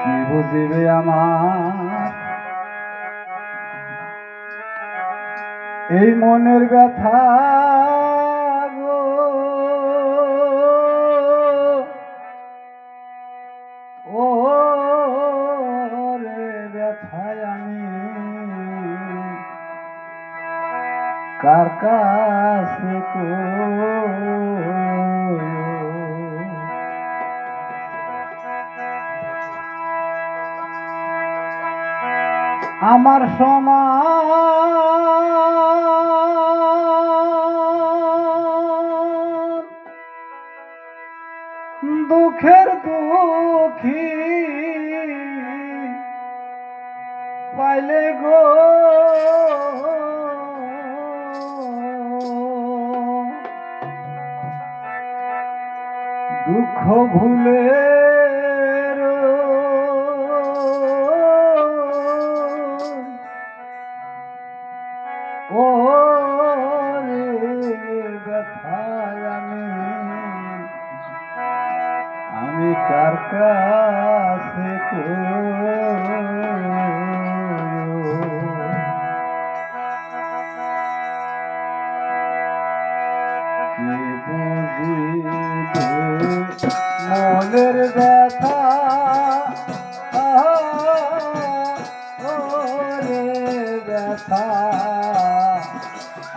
কি বুঝিবে এই মনের ব্যথা গো। ও রে ব্যথায় আমি। কার কাছে কই আমার সমান দুঃখের দুঃখী পাইলে গো। দুঃখ ভুলে ব্যথায় আমি আমি কার কাছে মনের ব্যথা ব্যথা।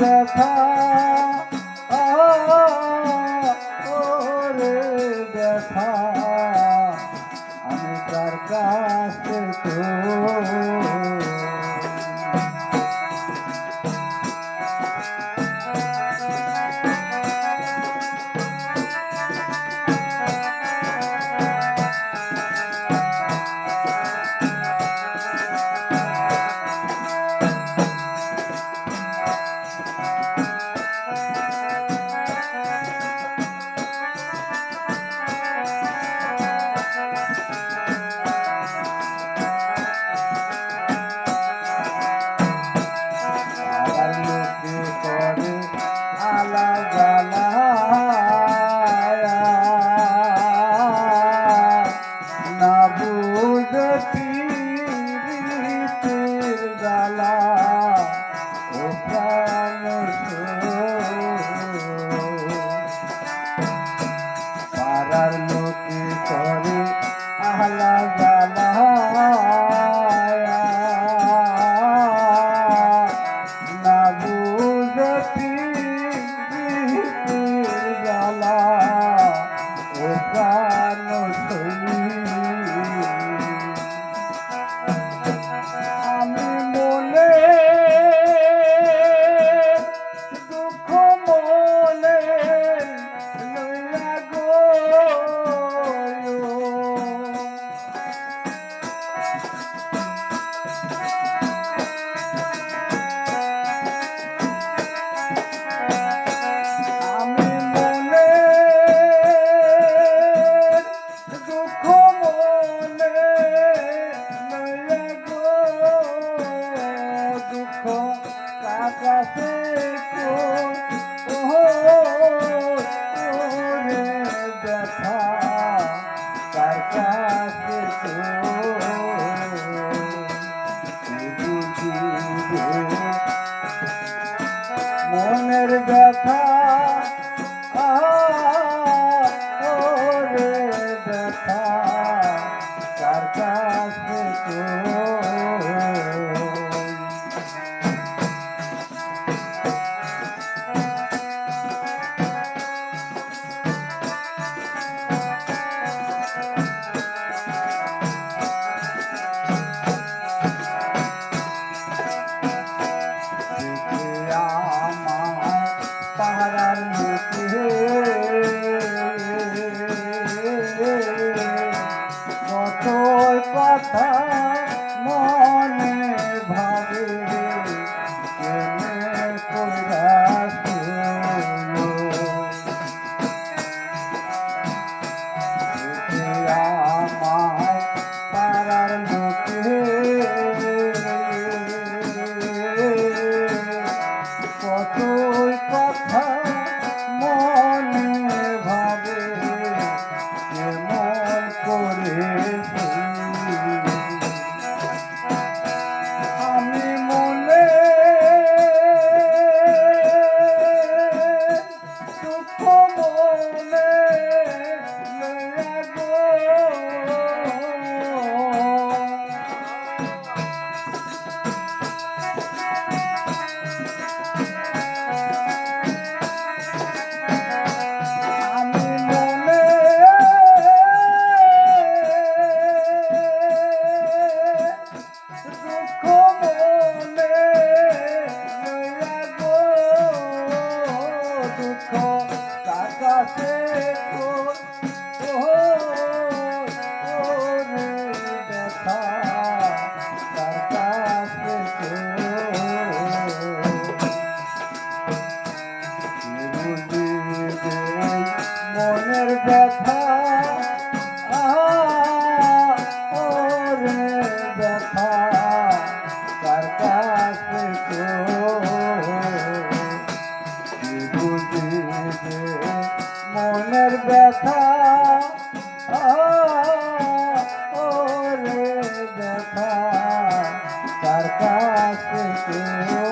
ব্যথা মনের ব্যথা আমার পাহারার মুখে কাছে